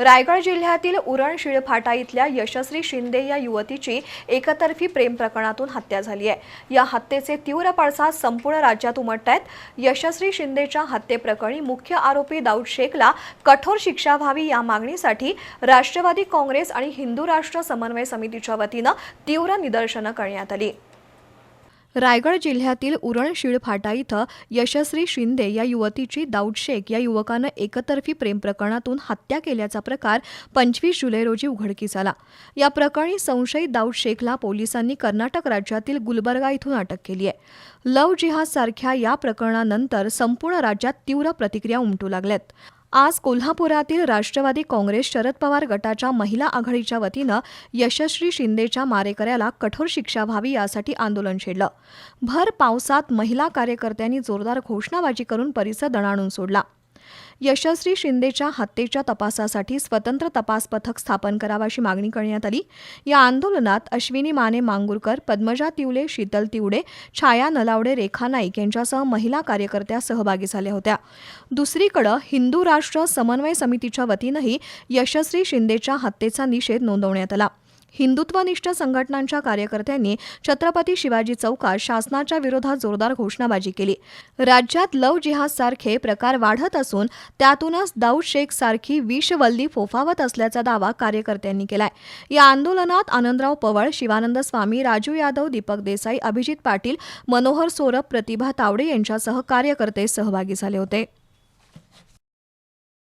रायगड जिल्ह्यातील उरण शिळफाटा इथल्या यशस्वी शिंदे या युवतीची एकतर्फी प्रेम प्रकरणातून हत्या झाली आहे. या हत्येचे तीव्र पडसाद संपूर्ण राज्यात उमटत आहेत. यशस्वी शिंदेच्या हत्येप्रकरणी मुख्य आरोपी दाऊद शेखला कठोर शिक्षा व्हावी या मागणीसाठी राष्ट्रवादी काँग्रेस आणि हिंदू राष्ट्र समन्वय समितीच्या वतीनं तीव्र निदर्शनं करण्यात आली. रायगड जिल्ह्यातील उरण शिळफाटा इथं यशस्वी शिंदे या युवतीची दाऊद शेख या युवकानं एकतर्फी प्रेम प्रकरणातून हत्या केल्याचा प्रकार पंचवीस जुलै रोजी उघडकीस आला. या प्रकरणी संशयित दाऊद शेखला पोलिसांनी कर्नाटक राज्यातील गुलबर्गा इथून अटक केली आहे. लव जिहाद सारख्या या प्रकरणानंतर संपूर्ण राज्यात तीव्र प्रतिक्रिया उमटू लागल्यात. आज कोल्हापुरातील राष्ट्रवादी काँग्रेस शरद पवार गटाच्या महिला आघाडीच्या वतीनं यशस्वी शिंदेच्या मारेकऱ्याला कठोर शिक्षा व्हावी यासाठी आंदोलन छेडलं. भर पावसात महिला कार्यकर्त्यांनी जोरदार घोषणाबाजी करून परिसर दणाणून सोडला. यशस्वी शिंदेच्या हत्येच्या तपासासाठी स्वतंत्र तपास पथक स्थापन करावं अशी मागणी करण्यात आली. या आंदोलनात अश्विनी माने मांगुरकर पद्मजा तिवले शीतल तिवडे छाया नलावडे रेखा नाईक यांच्यासह महिला कार्यकर्त्या सहभागी झाल्या होत्या. दुसरीकडं हिंदू राष्ट्र समन्वय समितीच्या वतीनंही यशस्वी शिंदेच्या हत्येचा निषेध नोंदवण्यात आला. हिंदुत्वनिष्ठ संघटनांच्या कार्यकर्त्यांनी छत्रपती शिवाजी चौकात शासनाच्या विरोधात जोरदार घोषणाबाजी केली. राज्यात लव जिहाद सारखे प्रकार वाढत असून त्यातूनच दाऊद शेख सारखी विषवल्ली फोफावत असल्याचा दावा कार्यकर्त्यांनी केलाय. या आंदोलनात आनंदराव पवळ शिवानंद स्वामी राजू यादव दीपक देसाई अभिजित पाटील मनोहर सोरप प्रतिभा तावडे यांच्यासह कार्यकर्ते सहभागी झाले होते.